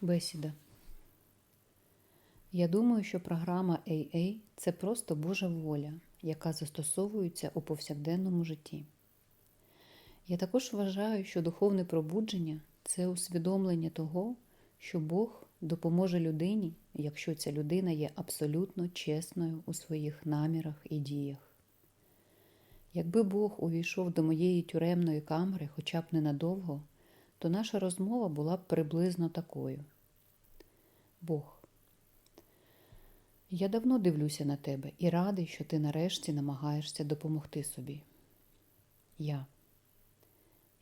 Бесіда. Я думаю, що програма AA – це просто Божа воля, яка застосовується у повсякденному житті. Я також вважаю, що духовне пробудження це усвідомлення того, що Бог допоможе людині, якщо ця людина є абсолютно чесною у своїх намірах і діях. Якби Бог увійшов до моєї тюремної камери хоча б ненадовго, то наша розмова була б приблизно такою. Бог. Я давно дивлюся на тебе і радий, що ти нарешті намагаєшся допомогти собі. Я.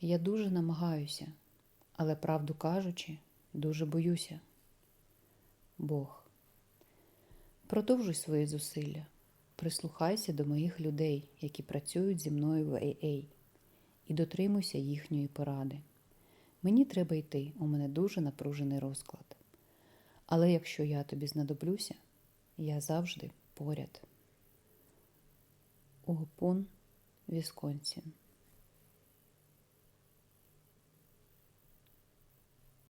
Я дуже намагаюся, але, правду кажучи, дуже боюся. Бог. Продовжуй свої зусилля. Прислухайся до моїх людей, які працюють зі мною в AA, і дотримуйся їхньої поради. Мені треба йти, у мене дуже напружений розклад. Але якщо я тобі знадоблюся, я завжди поряд. Угопун, Вісконсін